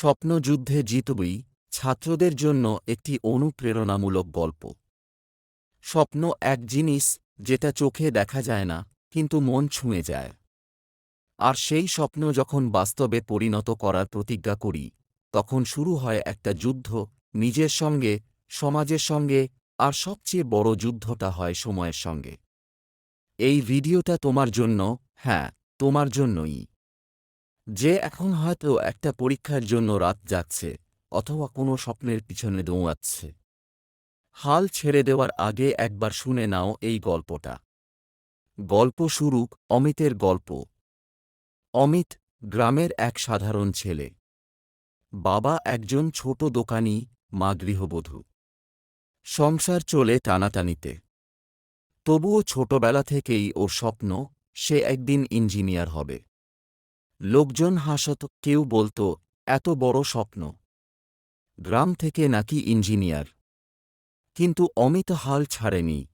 স্বপ্নযুদ্ধে জিতবই ছাত্রদের জন্য একটি অনুপ্রেরণামূলক গল্প। স্বপ্ন এক জিনিস যেটা চোখে দেখা যায় না, কিন্তু মন ছুঁয়ে যায়। আর সেই স্বপ্ন যখন বাস্তবে পরিণত করার প্রতিজ্ঞা করি, তখন শুরু হয় একটা যুদ্ধ, নিজের সঙ্গে, সমাজের সঙ্গে, আর সবচেয়ে বড় যুদ্ধটা হয় সময়ের সঙ্গে। এই ভিডিওটা তোমার জন্য হ্যাঁ তোমার জন্যই। যে এখন হয়তো একটা পরীক্ষার জন্য রাত যাচ্ছে অথবা কোনো স্বপ্নের পিছনে দৌড়াচ্ছে। হাল ছেড়ে দেওয়ার আগে একবার শুনে নাও এই গল্পটা। গল্প শুরুক অমিতের গল্প। অমিত গ্রামের এক সাধারণ ছেলে। বাবা একজন ছোট দোকানি, মা গৃহবধূ। সংসার চলে টানাটানিতে। তবুও ছোটবেলা থেকেই ওর স্বপ্ন, সে একদিন ইঞ্জিনিয়ার হবে। লোকজন হাসত, কেউ বলতো, এত বড় স্বপ্ন। গ্রাম থেকে নাকি ইঞ্জিনিয়ার। কিন্তু অমিত হাল ছাড়েনি।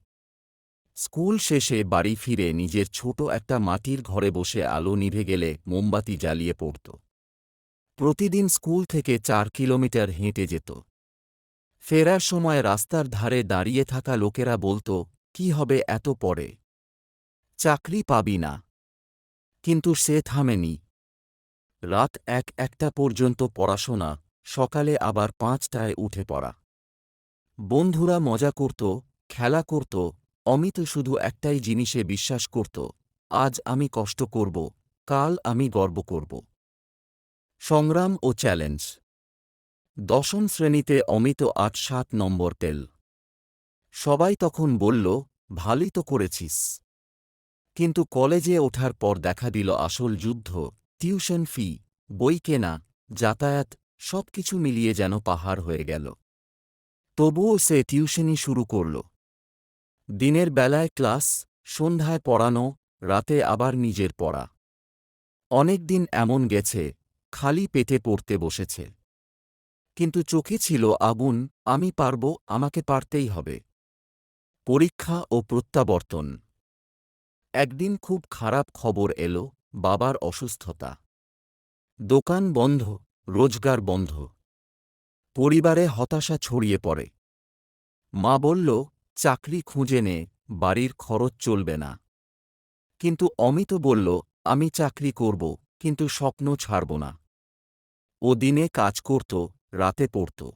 স্কুল শেষে বাড়ি ফিরে নিজের ছোট একটা মাটির ঘরে বসে আলো নিভে গেলে মোমবাতি জ্বালিয়ে পড়ত। প্রতিদিন স্কুল থেকে চার কিলোমিটার হেঁটে যেত। ফেরার সময় রাস্তার ধারে দাঁড়িয়ে থাকা লোকেরা বলতো, কি হবে এত পরে? চাকরি পাবি না। কিন্তু সে থামেনি। রাত এক একটা পর্যন্ত পড়াশোনা, সকালে আবার পাঁচটায় উঠে পড়া। বন্ধুরা মজা করত, খেলা করত, অমিত শুধু একটাই জিনিসে বিশ্বাস করত, আজ আমি কষ্ট করব, কাল আমি গর্ব করব। সংগ্রাম ও চ্যালেঞ্জ। দশম শ্রেণীতে অমিত আট সাত নম্বর তেল। সবাই তখন বলল, ভালোই তো করেছিস। কিন্তু কলেজে ওঠার পর দেখা দিল আসল যুদ্ধ। টিউশন ফি, বই কেনা, যাতায়াত সব কিছু মিলিয়ে যেন পাহাড় হয়ে গেল। তবুও সে টিউশনি শুরু করল। দিনের বেলায় ক্লাস, সন্ধ্যায় পড়ানো, রাতে আবার নিজের পড়া। অনেক দিন এমন গেছে, খালি পেটে পড়তে বসেছে। কিন্তু চোখে ছিল আগুন, আমি পারব, আমাকে পারতেই হবে। পরীক্ষা ও প্রত্যাবর্তন। একদিন খুব খারাপ খবর এলো বাবার অসুস্থতা। দোকান বন্ধ, রোজগার বন্ধ। পরিবারে হতাশা ছড়িয়ে পড়ে। মা বলল, চাকরি খুঁজে নে, বাড়ির খরচ চলবে না। কিন্তু অমিত বলল, আমি চাকরি করব, কিন্তু স্বপ্ন ছাড়ব না। ও দিনে কাজ করত, রাতে পড়ত।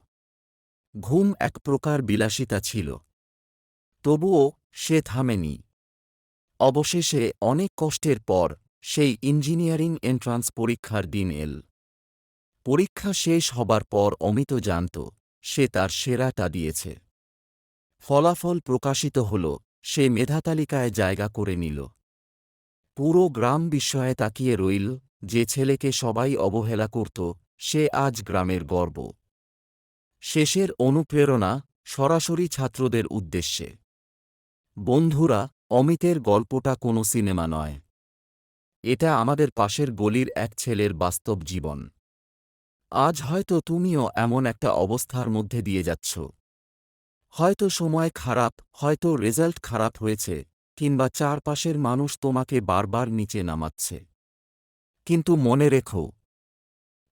ঘুম এক প্রকার বিলাসিতা ছিল। তবুও সে থামেনি। অবশেষে অনেক কষ্টের পর সেই ইঞ্জিনিয়ারিং এন্ট্রান্স পরীক্ষার দিন এল। পরীক্ষা শেষ হবার পর অমিত জানত, সে তার সেরাটা দিয়েছে। ফলাফল প্রকাশিত হল, সে মেধাতালিকায় জায়গা করে নিল। পুরো গ্রাম বিস্ময়ে তাকিয়ে রইল, যে ছেলেকে সবাই অবহেলা করত, সে আজ গ্রামের গর্ব। শেষের অনুপ্রেরণা সরাসরি ছাত্রদের উদ্দেশ্যে। বন্ধুরা, অমিতের গল্পটা কোনো সিনেমা নয়। এটা আমাদের পাশের গলির এক ছেলের বাস্তব জীবন। আজ হয়তো তুমিও এমন একটা অবস্থার মধ্যে দিয়ে যাচ্ছ। হয়তো সময় খারাপ, হয়তো রেজাল্ট খারাপ হয়েছে, কিংবা চারপাশের মানুষ তোমাকে বারবার নিচে নামাচ্ছে। কিন্তু মনে রেখো,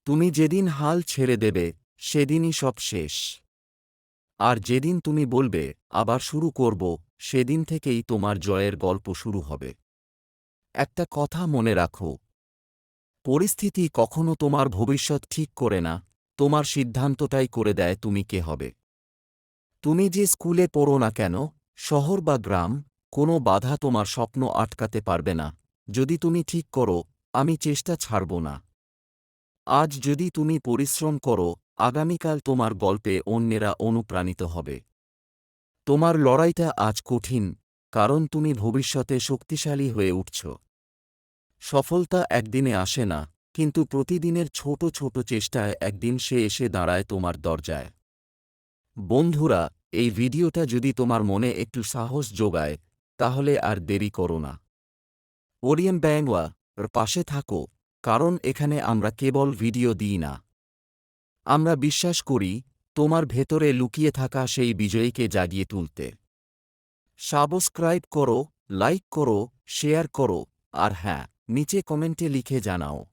তুমি যেদিন হাল ছেড়ে দেবে, সেদিনই সব শেষ। আর যেদিন তুমি বলবে, আবার শুরু করব, সেদিন থেকেই তোমার জয়ের গল্প শুরু হবে। একটা কথা মনে রাখো। পরিস্থিতি কখনো তোমার ভবিষ্যৎ ঠিক করে না, তোমার সিদ্ধান্তটাই করে দেয় তুমি কে হবে। তুমি যে স্কুলে পড়ো না কেন, শহর বা গ্রাম, কোনো বাধা তোমার স্বপ্ন আটকাতে পারবে না। যদি তুমি ঠিক করো, আমি চেষ্টা ছাড়ব না। আজ যদি তুমি পরিশ্রম করো, আগামীকাল তোমার গল্পে অন্যেরা অনুপ্রাণিত হবে। তোমার লড়াইটা আজ কঠিন কারণ তুমি ভবিষ্যতে শক্তিশালী হয়ে উঠছ। সফলতা একদিনে আসে না, কিন্তু প্রতিদিনের ছোট ছোট চেষ্টায় একদিন সে এসে দাঁড়ায় তোমার দরজায়। বন্ধুরা, এই ভিডিওটা যদি তোমার মনে একটু সাহস যোগায়, তাহলে আর দেরি করো না। ওরিয়াম ব্যাংওয়া পাশে থাকো, কারণ এখানে আমরা কেবল ভিডিও দিই না। আমরা বিশ্বাস করি, তোমার ভেতরে লুকিয়ে থাকা সেই বিজয়ীকে জাগিয়ে তুলতে। সাবস্ক্রাইব করো, লাইক করো, শেয়ার করো, আর হ্যাঁ নিচে কমেন্টে লিখে জানাও।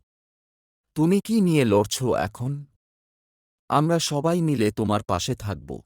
তুমি কি নিয়ে লড়ছ এখন? আমরা সবাই মিলে তোমার পাশে থাকব।